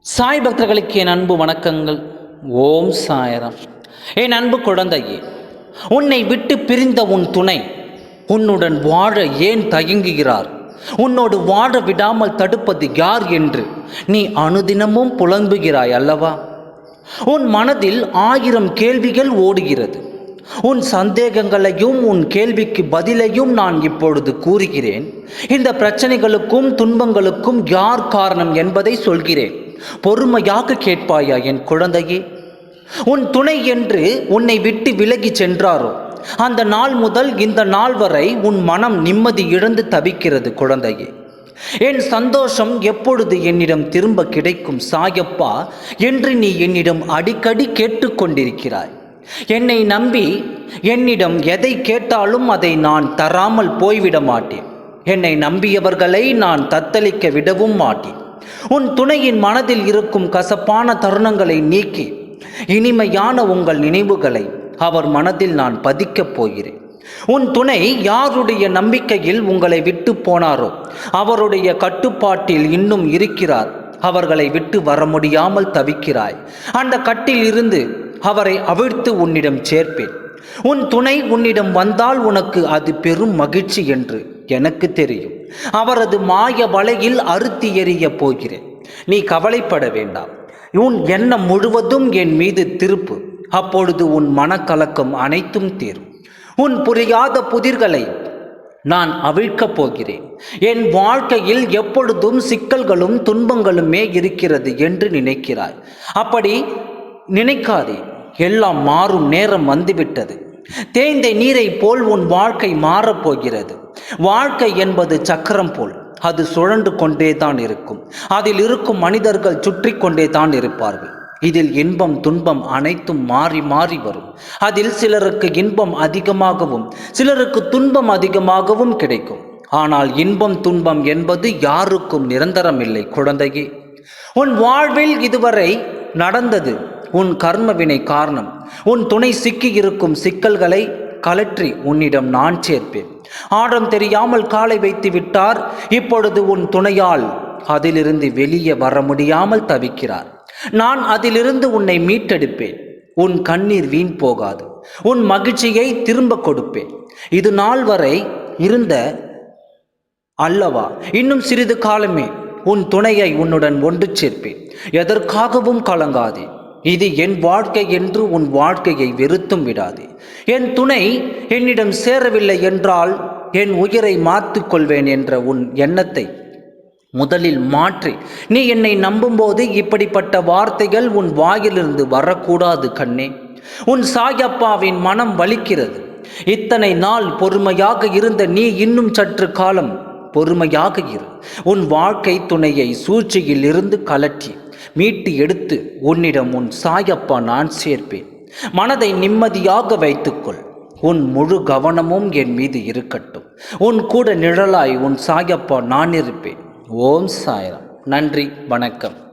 சாய் பக்தர்களுக்கு என் அன்பு வணக்கங்கள். ஓம் சாயரம். என் அன்பு குழந்தையே உன்னை விட்டு பிரிந்த உன் துணை உன்னுடன் வாழ ஏன் தயங்குகிறார்? உன்னோடு வாழ விடாமல் தடுப்பது யார் என்று நீ அனுதினமும் புலம்புகிறாய் அல்லவா? உன் மனதில் ஆயிரம் கேள்விகள் ஓடுகிறது. உன் சந்தேகங்களையும் உன் கேள்விக்கு பதிலையும் நான் இப்பொழுது கூறுகிறேன். இந்த பிரச்சனைகளுக்கும் துன்பங்களுக்கும் யார் காரணம் என்பதை சொல்கிறேன். பொறுமையாக கேட்பாயா என் குழந்தையே? உன் துணை என்று உன்னை விட்டு விலகி சென்றாரோ? அந்த நாள் முதல் இந்த நாள் வரை உன் மனம் நிம்மதி இழந்து தவிக்கிறது குழந்தையே. என் சந்தோஷம் எப்பொழுது என்னிடம் திரும்ப கிடைக்கும் சாயப்பா? என்று நீ என்னிடம் அடிக்கடி கேட்டுக்கொண்டிருக்கிறாய். என்னை நம்பி என்னிடம் எதை கேட்டாலும் அதை நான் தராமல் போய்விட மாட்டேன். என்னை நம்பியவர்களை நான் தத்தளிக்க விடவும் மாட்டேன். உன் துணையின் மனதில் இருக்கும் கசப்பான தருணங்களை நீக்கி இனிமையான உங்கள் நினைவுகளை அவர் மனதில் நான் பதிக்கப் போகிறேன். உன் துணை யாருடைய நம்பிக்கையில் உங்களை விட்டு போனாரோ அவருடைய கட்டுப்பாட்டில் இன்னும் இருக்கிறார். அவர்களை விட்டு வர முடியாமல் தவிக்கிறாய். அந்த கட்டில் இருந்து அவரை அவிழ்த்து உன்னிடம் சேர்ப்பேன். உன் துணை உன்னிடம் வந்தால் உனக்கு அது பெரும் மகிழ்ச்சி என்று எனக்கு தெரியும். அவரது மாய வலையில் அறுத்தி எறிய போகிறேன். நீ கவலைப்பட வேண்டாம். உன் எண்ணம் முழுவதும் என் மீது திருப்பு. அப்பொழுது உன் மனக்கலக்கம் அனைத்தும் தீரும். உன் புரியாத புதிர்களை நான் அவிழ்க்கப் போகிறேன். என் வாழ்க்கையில் எப்பொழுதும் சிக்கல்களும் துன்பங்களுமே இருக்கிறது என்று நினைக்கிறாய். அப்படி நினைக்காதே. எல்லாம் மாறும் நேரம் வந்துவிட்டது. தேய்ந்த நீரை போல் உன் வாழ்க்கை மாறப்போகிறது வாழ்க்கை என்பது சக்கரம் போல். அது சுழன்று கொண்டே தான் இருக்கும். அதில் இருக்கும் மனிதர்கள் சுற்றி கொண்டே தான் இருப்பார்கள். இதில் இன்பம் துன்பம் அனைத்தும் மாறி மாறி வரும். அதில் சிலருக்கு இன்பம் அதிகமாகவும் சிலருக்கு துன்பம் அதிகமாகவும் கிடைக்கும். ஆனால் இன்பம் துன்பம் என்பது யாருக்கும் நிரந்தரமில்லை குழந்தையே. உன் வாழ்வில் இதுவரை நடந்தது. உன் கர்மவினை காரணம். உன் துணை சிக்கி இருக்கும் சிக்கல்களை கலற்றி உன்னிடம் நான் சேர்ப்பேன். ஆடம் தெரியாமல் காலை வைத்து விட்டார். இப்பொழுது உன் துணையால் அதிலிருந்து வெளியே வர முடியாமல் தவிக்கிறார். நான் அதிலிருந்து உன்னை மீட்டெடுப்பேன். உன் கண்ணீர் வீண் போகாது. உன் மகிழ்ச்சியை திரும்ப கொடுப்பேன். இது நாள் வரை இருந்த அல்லவா? இன்னும் சிறிது காலமே உன் துணையை உன்னுடன் ஒன்று சேர்ப்பேன். எதற்காகவும் கலங்காதே. இது என் வாழ்க்கை என்று உன் வாழ்க்கையை வெறுத்தும் விடாதே. என் துணை என்னிடம் சேரவில்லை என்றால் என் உயிரை மாற்றிக் கொள்வேன் என்ற உன் எண்ணத்தை முதலில் மாற்றி. நீ என்னை நம்பும்போது இப்படிப்பட்ட வார்த்தைகள் உன் வாயிலிருந்து வரக்கூடாது கண்ணே. உன் சாயப்பாவின் மனம் வலிக்கிறது. இத்தனை நாள் பொறுமையாக இருந்த நீ இன்னும் சற்று காலம் பொறுமையாக இரு. உன் வாழ்க்கை துணையை சூழ்ச்சியில் இருந்து கலற்றி மீட்டு எடுத்து உன்னிடம் உன் சாயப்பா நான் சேர்ப்பேன். மனதை நிம்மதியாக வைத்துக்கொள். உன் முழு கவனமும் என் மீது இருக்கட்டும். உன் கூட நிழலாய் உன் சாயப்பா நான் இருப்பேன். ஓம் சாயரம். நன்றி வணக்கம்.